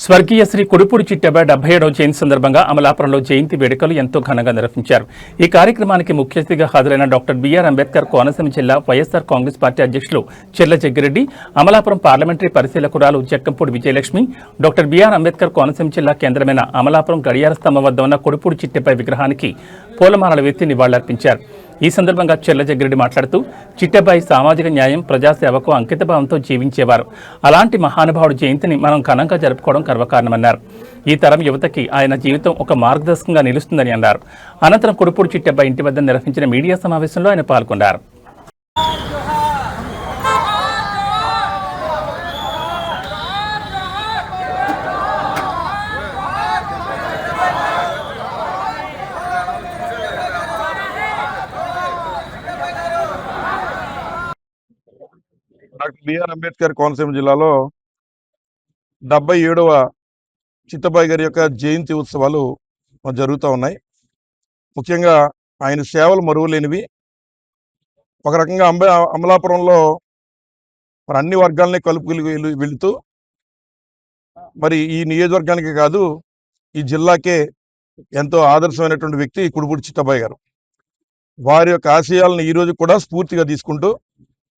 స్వర్గీయ శ్రీ కుడుపూడి చిట్టెబ డెబ్బై ఏడవ జయంతి సందర్భంగా అమలాపురంలో జయంతి వేడుకలు ఎంతో ఘనంగా నిర్వహించారు. ఈ కార్యక్రమానికి ముఖ్య అతిథిగా హాజరైన డాక్టర్ బిఆర్ అంబేద్కర్ కోనసీమ జిల్లా వైఎస్ఆర్ కాంగ్రెస్ పార్టీ అధ్యక్షులు Cherla Jaggireddy Amalapuram parliamentary పరిశీలకురాలు Jakkampudi Vijayalakshmi doctor B R Ambedkar Konaseema జిల్లా కేంద్రమైన అమలాపురం గడియార స్తంభం వద్ద ఉన్న కుడుపూడి చిట్టెపై విగ్రహానికి పూలమాలలు వేసి నివాళులర్పించారు. ఈ సందర్భంగా చెల్ల జగ్గిరెడ్డి మాట్లాడుతూ చిట్టబాయి సామాజిక న్యాయం ప్రజాసేవకు అంకితభావంతో జీవించేవారు. అలాంటి మహానుభావుడు జయంతిని మనం ఘనంగా జరుపుకోవడం గర్వకారణమన్నారు. ఈ తరం యువతకి ఆయన జీవితం ఒక మార్గదర్శకంగా నిలుస్తుందని అన్నారు. అనంతరం కుడుపూడి చిట్టబాయి ఇంటి వద్ద నిర్వహించిన మీడియా సమావేశంలో ఆయన పాల్గొన్నారు. డాక్టర్ బిఆర్ అంబేద్కర్ కోనసీమ జిల్లాలో డెబ్బై ఏడవ చిత్తబాయి గారి యొక్క జయంతి ఉత్సవాలు జరుగుతూ ఉన్నాయి. ముఖ్యంగా ఆయన సేవలు మరువలేనివి. ఒక రకంగా అంబ అమలాపురంలో మరి అన్ని వర్గాలని కలుపుకుని వెళుతూ మరి ఈ నియోజకవర్గానికి కాదు ఈ జిల్లాకే ఎంతో ఆదర్శమైనటువంటి వ్యక్తి కుడుపుడి చిత్తబాయి గారు. వారి యొక్క ఆశయాలను ఈ రోజు కూడా స్ఫూర్తిగా తీసుకుంటూ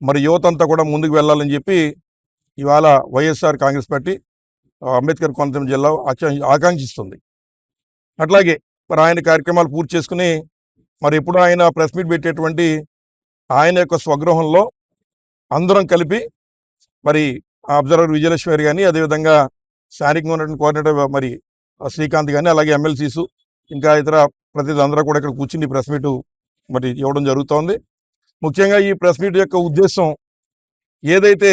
మరి యువత అంతా కూడా ముందుకు వెళ్ళాలని చెప్పి ఇవాళ Y S R Congress party Ambedkar Konaseema జిల్లా ఆకా- ఆకాంక్షిస్తుంది. అట్లాగే మరి ఆయన కార్యక్రమాలు పూర్తి చేసుకుని మరి ఎప్పుడు ఆయన ప్రెస్ మీట్ పెట్టేటువంటి ఆయన యొక్క స్వగృహంలో అందరం కలిపి మరి అబ్జర్వర్ విజయలక్ష్మి గారు కానీ అదేవిధంగా స్థానికంగా ఉన్నటువంటి కోఆర్డినేటర్ మరి శ్రీకాంత్ కానీ అలాగే ఎమ్మెల్సీసు ఇంకా ఇతర ప్రతిదీ అందరూ కూడా ఇక్కడ కూర్చుని ప్రెస్ మీటు మరి ఇవ్వడం జరుగుతోంది. ముఖ్యంగా ఈ ప్రెస్ మీట్ యొక్క ఉద్దేశం ఏదైతే